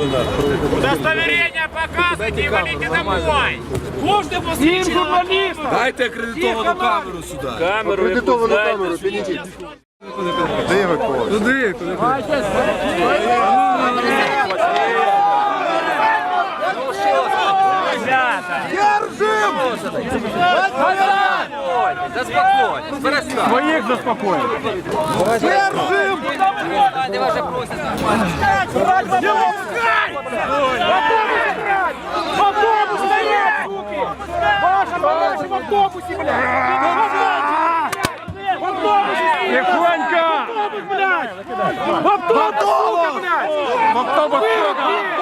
Удостоверение показывайте и валите домой. Кожне посвідчення. Дайте акредитовану камеру сюди. Камеру Акредитовану камеру, підійдіть. ви евакуація? Туди, туди. Заспокойтесь, перестань. Своїх заспокоїть. Де ваша просить? В автобус стоять! Ваша товарищи в автобусе, блядь! В автобусе! Тихонько! В автобус, блядь! В автобус, сука, блядь! В автобус, сука!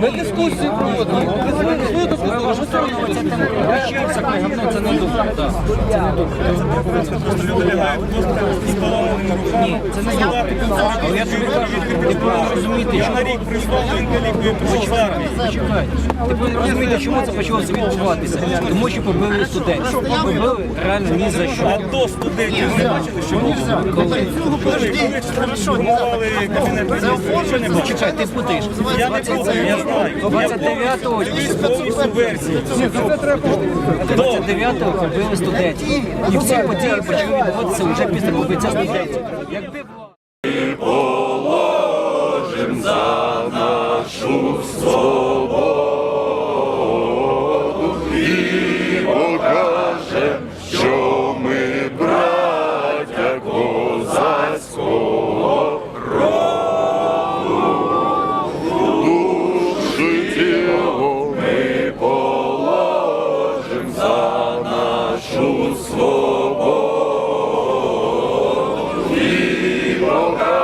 Ми дискусію проводимо. Ви свою дискусію, Вчився, говно, це не. Це не добре. Ні, це не я. Але я тобі кажу, ти повинен розуміти, що... рік прислали інкалікою пішов з армії. Почекайте. Ти повинен розуміти, чому це почалося відбуватися. Тому що побили студентів. Побили реально ні за що. А до студентів не бачили, що було? Коли? Коли штурмували кабінет міністрів. Чекай, ти путаєш. Я не путаю, я знаю. 29-го Повністю версії. 29-го побили студентів. І всі події почали відбуватися вже після побиття студентів. Якби було... положим за нашу Покаже, Go.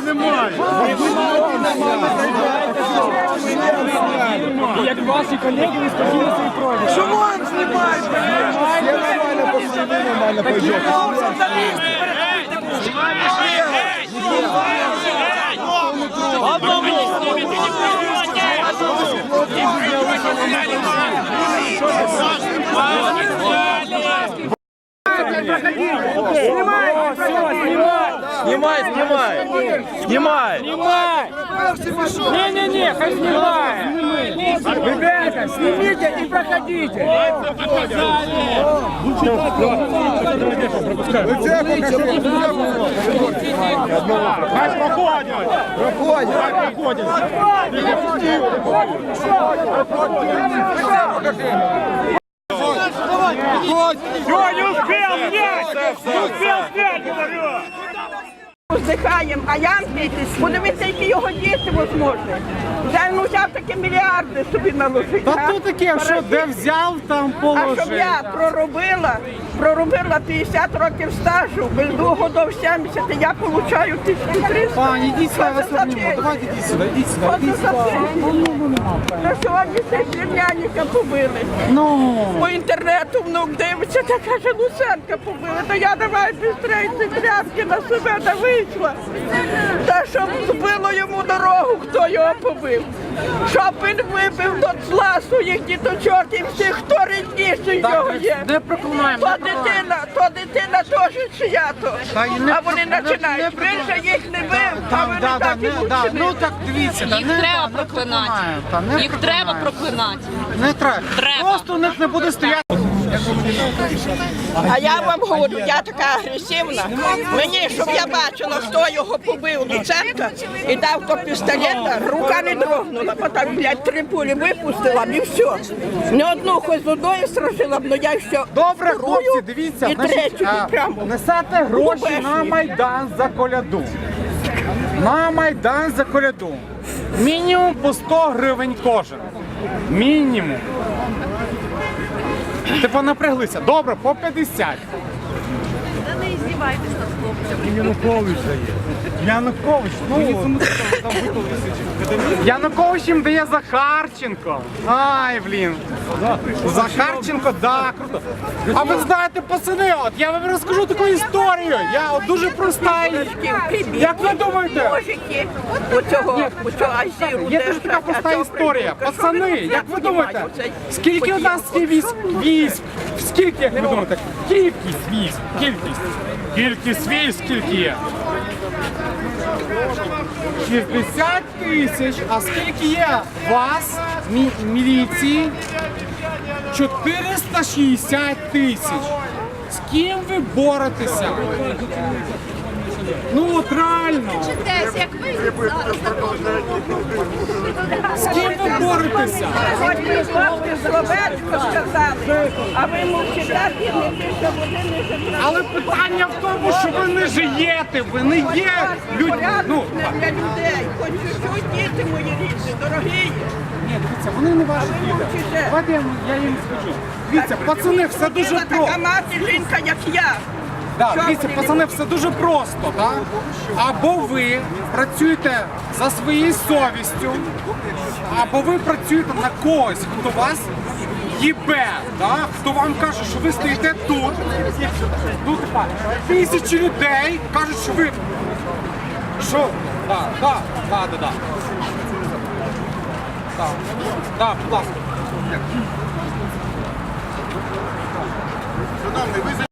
Немає! І як ваші колеги, ви спокійно собі пройдете. Чому він знімає? Я нормально посидів, нормально пойдет. Снимай, снимай! Снимай! Снимай! Не-не-не, хай снимает! Ребята, снимите и проходите! Хай проходят! Проходят! Хай проходят! Все, не успел снять! Не успел снять, говорю! Вздихаємо, а ямки, подивіться, які його діти возможні. Вже ну взяв такі мільярди собі наложити. Та а? то таке, що де взяв, там А положив. щоб я проробила, проробила 50 років стажу, без двох годов 70, я получаю 1300. Пані, ідіть сюди, вас обніму. Давайте ідіть сюди, ідіть сюди, Що ідіть це за сюди. день? Сьогодні цей племянника побили. Ну, По інтернету внук дивиться, та каже, Луценка побили. Та я давай бістрей ці тряпки на себе та вийшла. Та щоб збило йому дорогу, хто його побив. Щоб він вибив до зла своїх діточок і всіх, хто рідніший його є. не проклинаємо, То дитина, то дитина теж чия то. А вони починають. Він же їх не бив, а вони так і. Ну так дивіться, та Їх не, треба та, не проклинати. проклинаємо, та, не Їх треба проклинати. Не треба. Треба. Просто у них не буде стояти. А я вам говорю, я така агресивна. Мені, щоб я бачила, хто його побив до Луценка і дав то пістолета, рука не дрогнула, бо так, блядь, три пулі випустила і все. Не одну хоч з одної страшила б, але я ще Добре, хлопці, дивіться, і значить, третю а, прямо. несете гроші на Майдан за коляду. На Майдан за коляду. Мінімум по 100 гривень кожен. Мінімум. Типу напряглися. Добре, по 50. Янукович дає. Янукович, ну. Янукович їм дає Захарченко. Ай, блін. Захарченко, да, круто. А ви знаєте, пацани, от я вам розкажу таку історію. Я от дуже проста. і- Як ви думаєте? Мужики, азіру. Є дуже така проста історія. Пацани, як ви думаєте, скільки у нас є військ? Військ? Скільки, як ви думаєте? Кількість військ, кількість. Кількість військ скільки є? 60 тисяч. А скільки є вас, мі- міліції? 460 тисяч. З ким ви боретеся? Ну от реально. З ким ви боретеся? Хоч ви хлопці словечко сказали, а ви мовчите, і не більше води не забрали. Але питання в тому, що ви не живете, ви не є людьми. Ну, для людей. Хоч чуть-чуть діти мої рідні, дорогі. ні, дивіться, вони не ваші діти. мовчите. Давайте я, їм- скажу. Дивіться, пацани, все дуже Біла така мати жінка, як я. Да, дивіться, пацани, все дуже просто. Да? Або ви працюєте за своєю совістю, або ви працюєте на когось, хто вас їбе, да? хто вам каже, що ви стоїте тут. Ну, типа, тисячі людей кажуть, що ви. Що? Да, да, да, да, да. Да, да, будь ласка. Шановний, ви